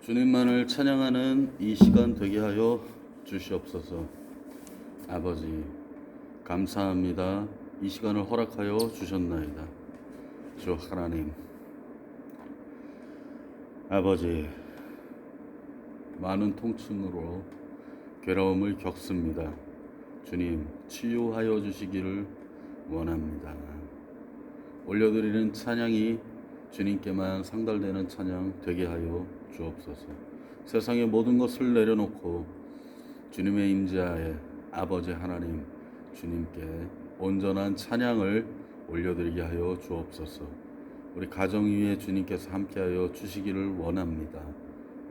주님만을 찬양하는 이 시간 되게 하여 주시옵소서. 아버지, 감사합니다. 이 시간을 허락하여 주셨나이다. 주 하나님, 아버지, 많은 통증으로 괴로움을 겪습니다. 주님, 치유하여 주시기를 원합니다. 올려드리는 찬양이 주님께만 상달되는 찬양 되게 하여 주옵소서. 세상의 모든 것을 내려놓고 주님의 임재하에 아버지 하나님 주님께 온전한 찬양을 올려드리게 하여 주옵소서. 우리 가정 위에 주님께서 함께하여 주시기를 원합니다.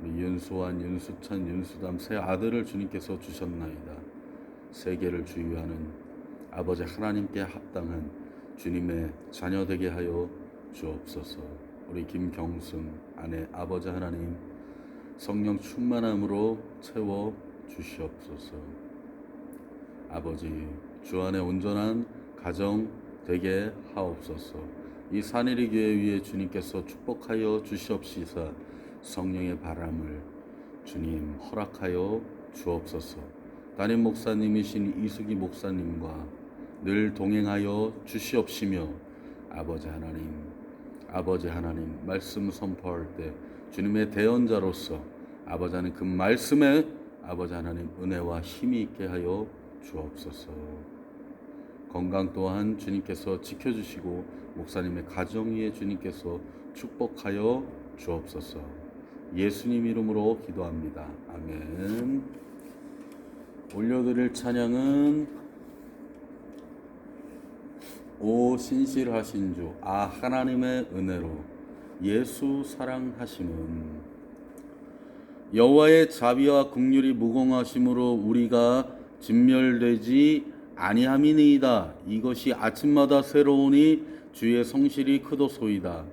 우리 윤수환, 윤수찬, 윤수담 세 아들을 주님께서 주셨나이다. 세계를 주유하는 아버지 하나님께 합당한 주님의 자녀 되게 하여 주옵소서. 우리 김경순 아내 아버지 하나님 성령 충만함으로 채워 주시옵소서. 아버지 주 안에 온전한 가정 되게 하옵소서. 이 산일이 교회 위에 주님께서 축복하여 주시옵시사 성령의 바람을 주님 허락하여 주옵소서. 담임 목사님이신 이수기 목사님과 늘 동행하여 주시옵시며 아버지 하나님, 아버지 하나님 말씀 선포할 때 주님의 대언자로서 아버지 하나님 그 말씀에 아버지 하나님 은혜와 힘이 있게 하여 주옵소서. 건강 또한 주님께서 지켜주시고 목사님의 가정 위에 주님께서 축복하여 주옵소서. 예수님 이름으로 기도합니다. 아멘. 올려드릴 찬양은 오 신실하신 주, 아 하나님의 은혜로 예수 사랑하심은 여호와의 자비와 긍휼이 무공하심으로 우리가 진멸되지 아니함이니이다. 이것이 아침마다 새로우니 주의 성실이 크도소이다.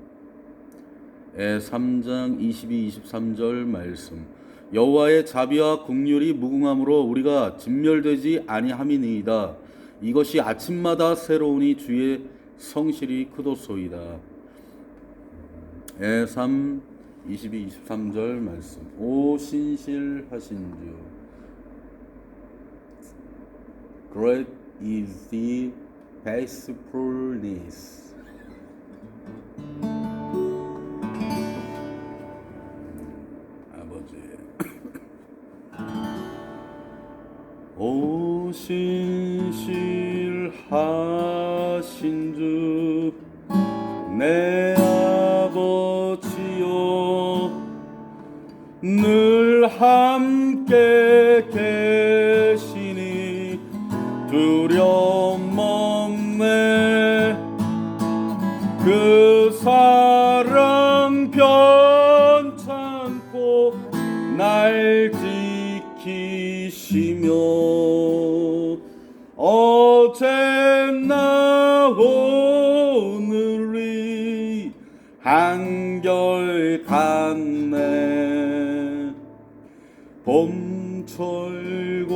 에 3장 22, 23절 말씀. 여호와의 자비와 긍휼이 무궁함으로 우리가 진멸되지 아니함이니이다. 이것이 아침마다 새로우니 주의 성실이 크도소이다. 에 3, 22, 23절 말씀. 오 신실하신 주. Great is the faithfulness. 아버지. 오 신실하신 주, 내 아버지여, 늘 함께 한결 같네 봄철과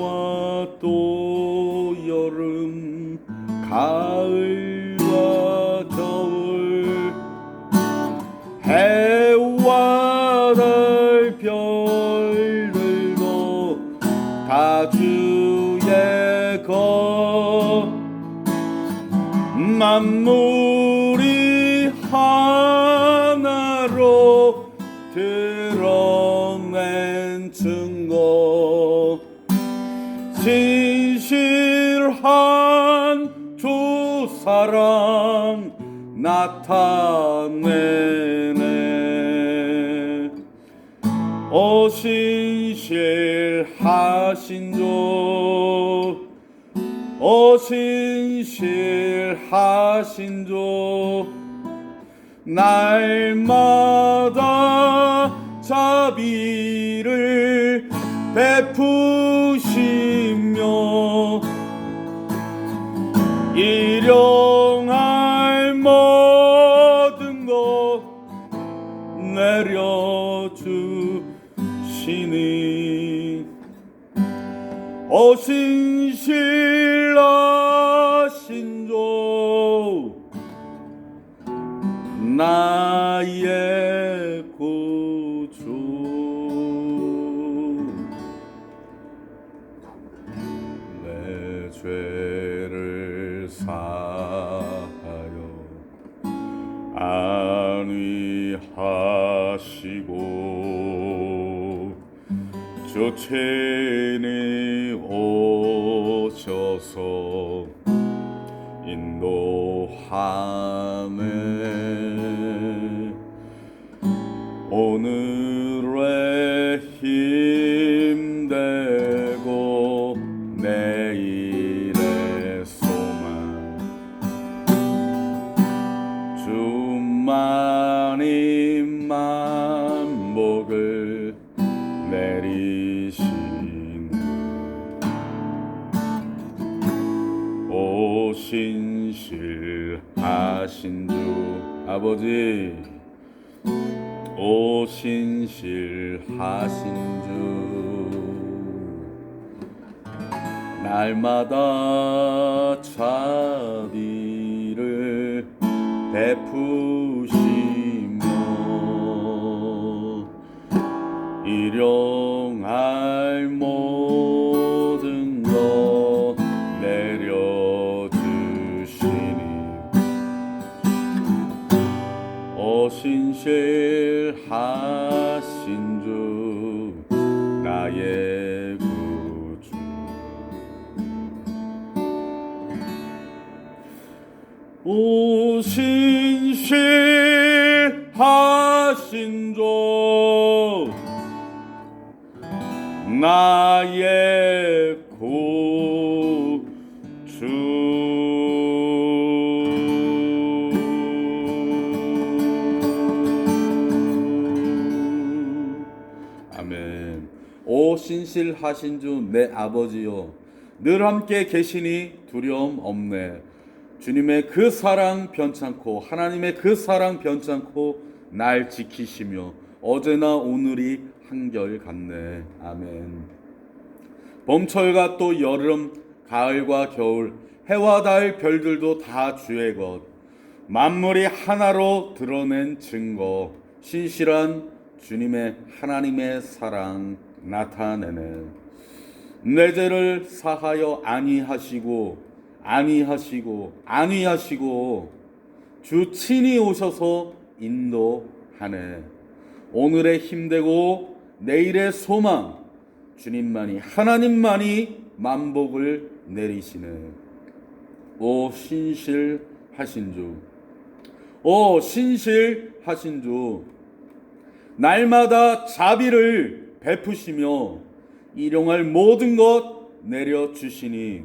또 여름 가을과 겨울 해와 달 별들도 다 주의 것 만물 사랑 나타내네. 어신실하신 주 어신실하신 주 날마다 자비를 베푸 일용할 모든 것 내려주시니. 어신실하신 주체에 오셔서 인도하네 신실하신 주 아버지 오 신실하신 주. 날마다 자비를 베푸시며 일용 어신실하신 주 신실하신 주 내 아버지요 늘 함께 계시니 두려움 없네. 주님의 그 사랑 변찮고 하나님의 그 사랑 변찮고 날 지키시며 어제나 오늘이 한결 같네. 아멘. 봄철과 또 여름 가을과 겨울 해와 달 별들도 다 주의 것. 만물이 하나로 드러낸 증거 신실한 주님의 하나님의 사랑 나타내네. 내 죄를 사하여 아니하시고 아니하시고 아니하시고 주 친히 오셔서 인도하네. 오늘의 힘되고 내일의 소망 주님만이 하나님만이 만복을 내리시네. 오 신실하신 주. 오 신실하신 주. 날마다 자비를 베푸시며 일용할 모든 것 내려 주시니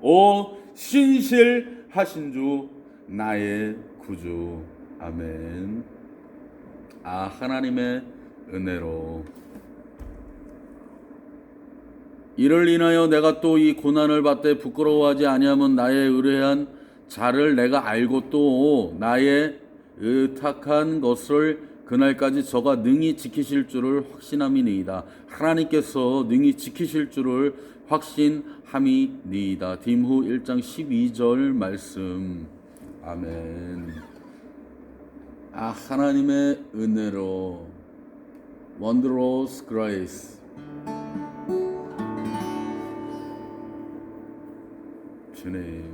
오 신실하신 주 나의 구주. 아멘. 아 하나님의 은혜로. 이를 인하여 내가 또 이 고난을 받되 부끄러워하지 아니하면 나의 의뢰한 자를 내가 알고 또 나의 의탁한 것을 그날까지 저가 능히 지키실 줄을 확신함이니이다. 하나님께서 능히 지키실 줄을 확신함이니이다. 딤후 1장 12절 말씀. 아멘. 아 하나님의 은혜로 wondrous grace 주님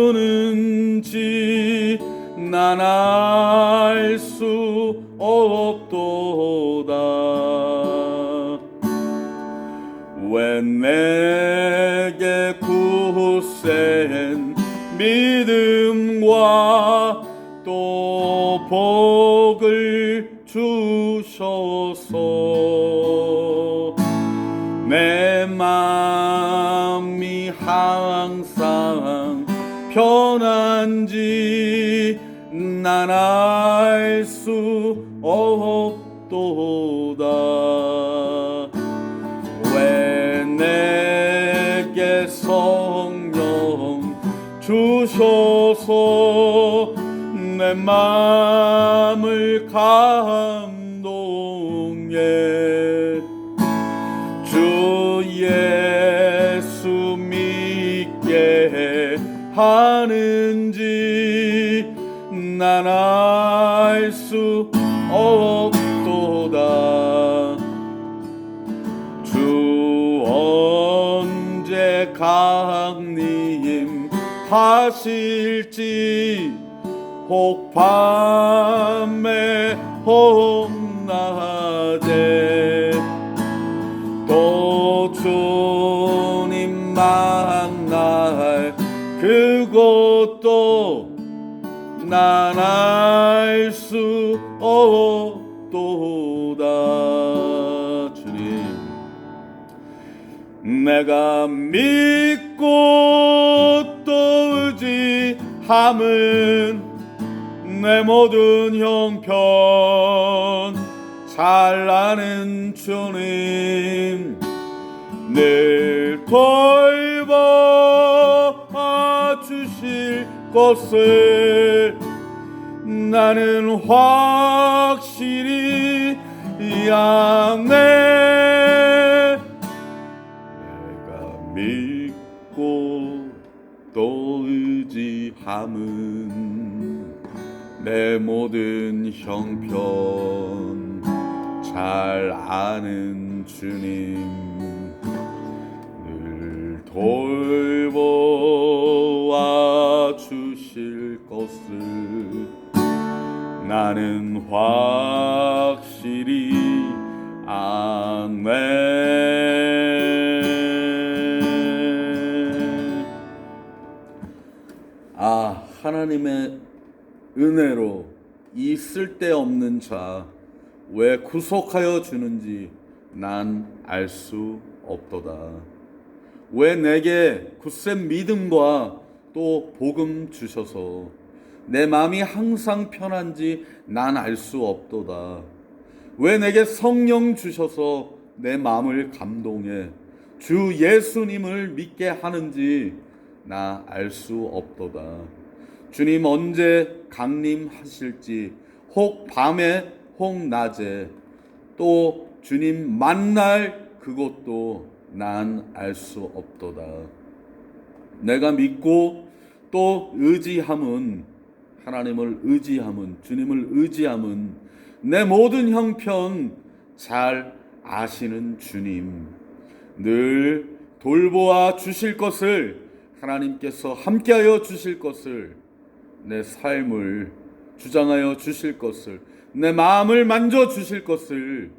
주는지 난 알 수 없도다. 왜 내게 굳센 믿음과 또 복을 주셔 난알수 없도다. 왜 내게 성령 주셔서 내내 마음을 감동해? 주 예수 믿게 하는지 난 알 수 없도다. 주 언제 강림 하실지 혹 밤에 혹 난 알 수 없도다. 주님 내가 믿고 또 의지함은 내 모든 형편 잘 아는 주님 늘 돌봐 것을 나는 확실히 아네 내가 믿고 또 의지함은 내 모든 형편 잘 아는 주님. 늘 돌보아 주실 것을 나는 확실히 아멘. 아, 하나님의 은혜로 이 쓸데없는 자 왜 구속하여 주는지 난 알 수 없도다. 왜 내게 굳센 믿음과 또 복음 주셔서 내 마음이 항상 편한지 난 알 수 없도다. 왜 내게 성령 주셔서 내 마음을 감동해 주 예수님을 믿게 하는지 나 알 수 없도다. 주님 언제 강림하실지 혹 밤에 혹 낮에 또 주님 만날 그것도 난 알 수 없도다. 내가 믿고 또 의지함은 하나님을 의지함은 주님을 의지함은 내 모든 형편 잘 아시는 주님. 늘 돌보아 주실 것을 하나님께서 함께하여 주실 것을 내 삶을 주장하여 주실 것을 내 마음을 만져 주실 것을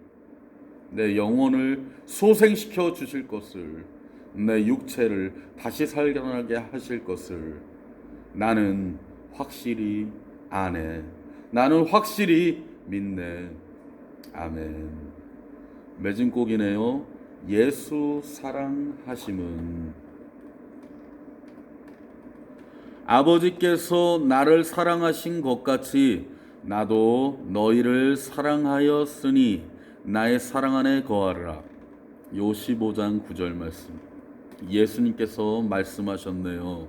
내 영혼을 소생시켜 주실 것을 내 육체를 다시 살아나게 하실 것을 나는 확실히 아네. 나는 확실히 믿네. 아멘. 맺은 곡이네요. 예수 사랑하심은 아버지께서 나를 사랑하신 것 같이 나도 너희를 사랑하였으니 나의 사랑 안에 거하라. 요 15장 9절 말씀. 예수님께서 말씀하셨네요.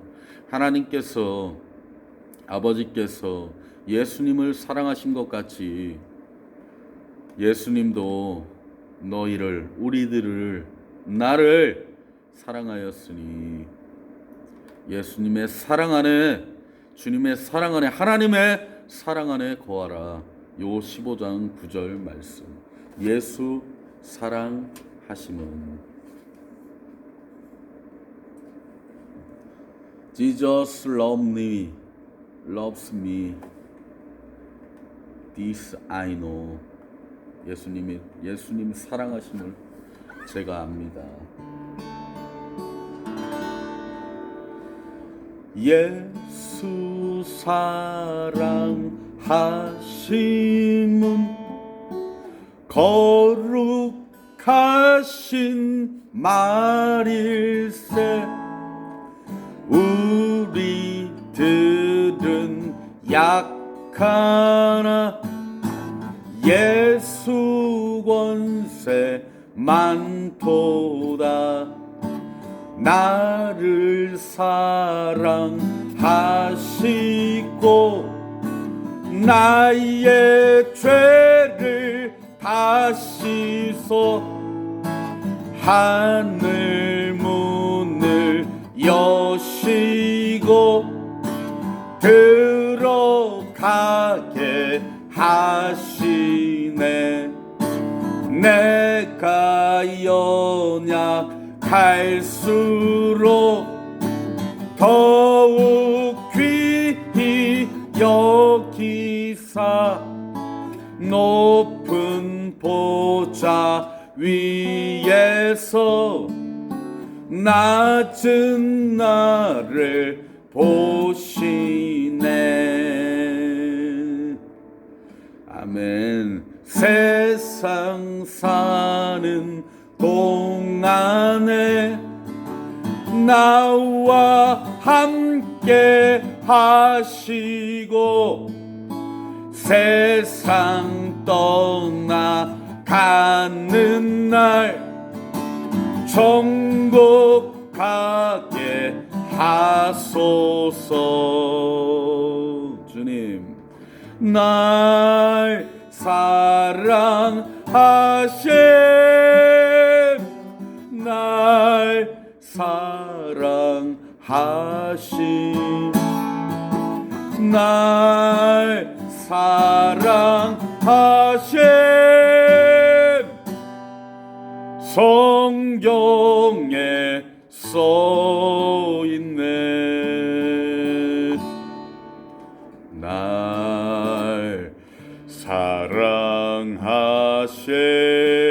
하나님께서 아버지께서 예수님을 사랑하신 것 같이 예수님도 너희를 우리들을 나를 사랑하였으니 예수님의 사랑 안에 주님의 사랑 안에 하나님의 사랑 안에 거하라. 요 15장 9절 말씀. 예수 사랑하심은 Jesus love me, loves me. This I know. 예수님이 예수님 사랑하심을 제가 압니다. 예수 사랑하심은 거룩하신 말일세 들은 약하나 예수 권세 많도다. 나를 사랑하시고 나의 죄를 다 씻어 하늘 문을 여시고 들어가게 하시네. 내가 연약할수록 더욱 귀히 여기사 높은 보좌 위에서 낮은 나를 보시 아멘. 세상 사는 동안에 나와 함께 하시고 세상 떠나가는 날 천국 가게 하소서. 주님 날 사랑 하심 날 사랑하심. 날 사랑하심. 성경에 써 있네. 날 사랑 하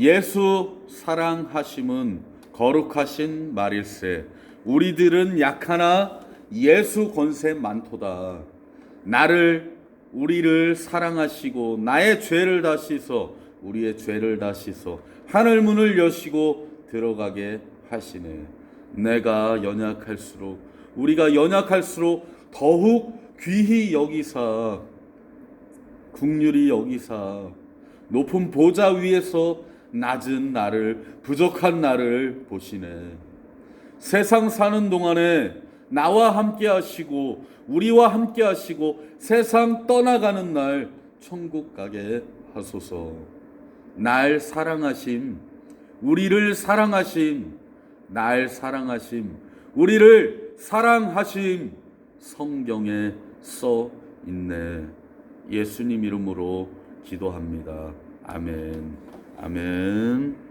예수 사랑하심은 거룩하신 말일세. 우리들은 약하나 예수 권세 많도다. 나를 우리를 사랑하시고 나의 죄를 다 씻어 우리의 죄를 다 씻어 하늘 문을 여시고 들어가게 하시네. 내가 연약할수록 우리가 연약할수록 더욱 귀히 여기사 국률이 여기사 높은 보좌 위에서 낮은 나를 부족한 나를 보시네. 세상 사는 동안에 나와 함께 하시고 우리와 함께 하시고 세상 떠나가는 날 천국 가게 하소서. 날 사랑하심, 우리를 사랑하심, 날 사랑하심, 우리를 사랑하심 성경에 써 있네. 예수님 이름으로 기도합니다. 아멘. 아멘.